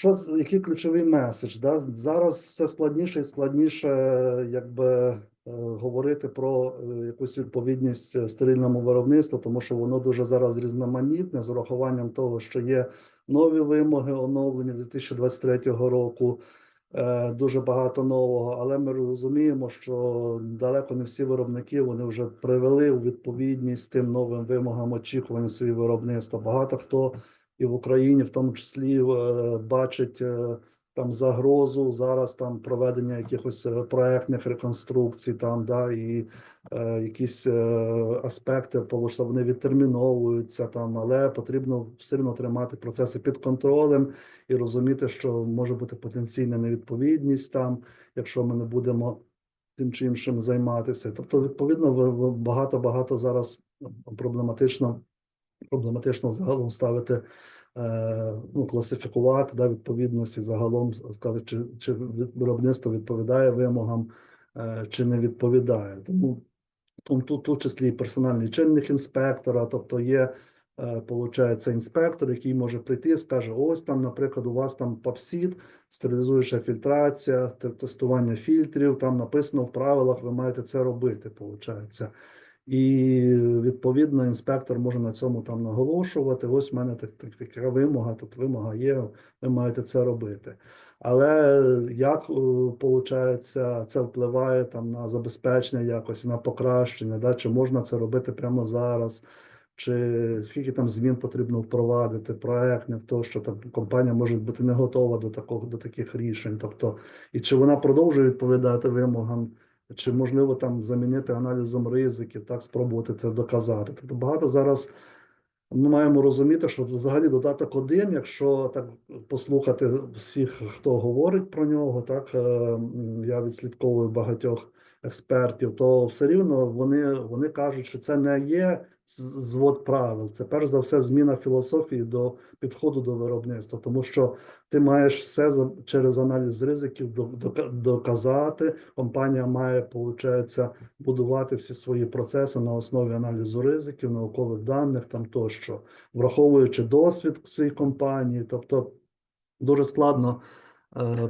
Що який ключовий меседж? Да? Зараз все складніше і складніше, якби е, говорити про е, якусь відповідність е, стерильному виробництву, тому що воно дуже зараз різноманітне з урахуванням того, що є нові вимоги оновлені 2023 року. Дуже багато нового, але ми розуміємо, що далеко не всі виробники вони вже привели у відповідність тим новим вимогам очікувань свої виробництва. Багато хто і в Україні, в тому числі, е, бачить е, там загрозу зараз там проведення якихось е, проектних реконструкцій, там да і е, якісь е, аспекти, що вони відтерміновуються там, але потрібно все одно тримати процеси під контролем і розуміти, що може бути потенційна невідповідність там, якщо ми не будемо тим чи іншим займатися. Тобто, відповідно, багато багато зараз проблематично проблематично загалом ставити, е, ну, класифікувати да, відповідності, загалом сказати, чи, чи виробництво відповідає вимогам, е, чи не відповідає. Тому тут, тут числі і персональний чинник інспектора, тобто є, е, получається, інспектор, який може прийти і скаже: ось там, наприклад, у вас там ПАПСІД, стерилізуюча фільтрація, тестування фільтрів, там написано в правилах, ви маєте це робити, получається. І відповідно інспектор може на цьому там наголошувати. Ось в мене так, так, така вимога, тут вимога є, ви маєте це робити. Але як виходить, це впливає там на забезпечення якось, на покращення, да? чи можна це робити прямо зараз, чи скільки там змін потрібно впровадити, проектних, то що там компанія може бути не готова до такого до таких рішень. Тобто, і чи вона продовжує відповідати вимогам чи можливо там замінити аналізом ризиків, так спробувати це доказати. Тобто багато зараз ми маємо розуміти, що взагалі додаток один, якщо так послухати всіх, хто говорить про нього, так е, я відслідковую багатьох експертів, то все рівно вони, вони кажуть, що це не є звод правил. Це перш за все зміна філософії до підходу до виробництва, тому що ти маєш все через аналіз ризиків до- дока- доказати. Компанія має, виходить, будувати всі свої процеси на основі аналізу ризиків, наукових даних там тощо, враховуючи досвід своєї компанії. Тобто дуже складно,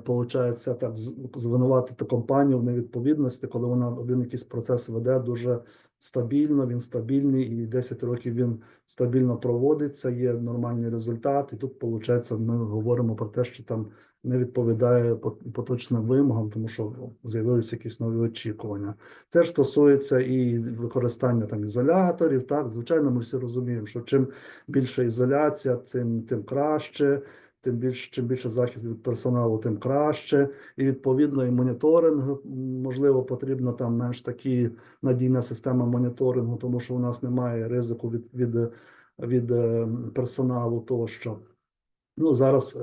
получається, так звинуватити компанію в невідповідності, коли вона один якийсь процес веде дуже стабільно, він стабільний, і 10 років він стабільно проводиться, є нормальні результати. І тут, виходить, ми говоримо про те, що там не відповідає пот- поточним вимогам, тому що з'явилися якісь нові очікування. Це ж стосується і використання там ізоляторів. Так, звичайно, ми всі розуміємо, що чим більша ізоляція, тим, тим краще. Тим більше, чим більше захист від персоналу, тим краще. І відповідно і моніторинг можливо потрібно там менш такі надійна система моніторингу, тому що у нас немає ризику від, від, від е, персоналу тощо. Ну зараз е,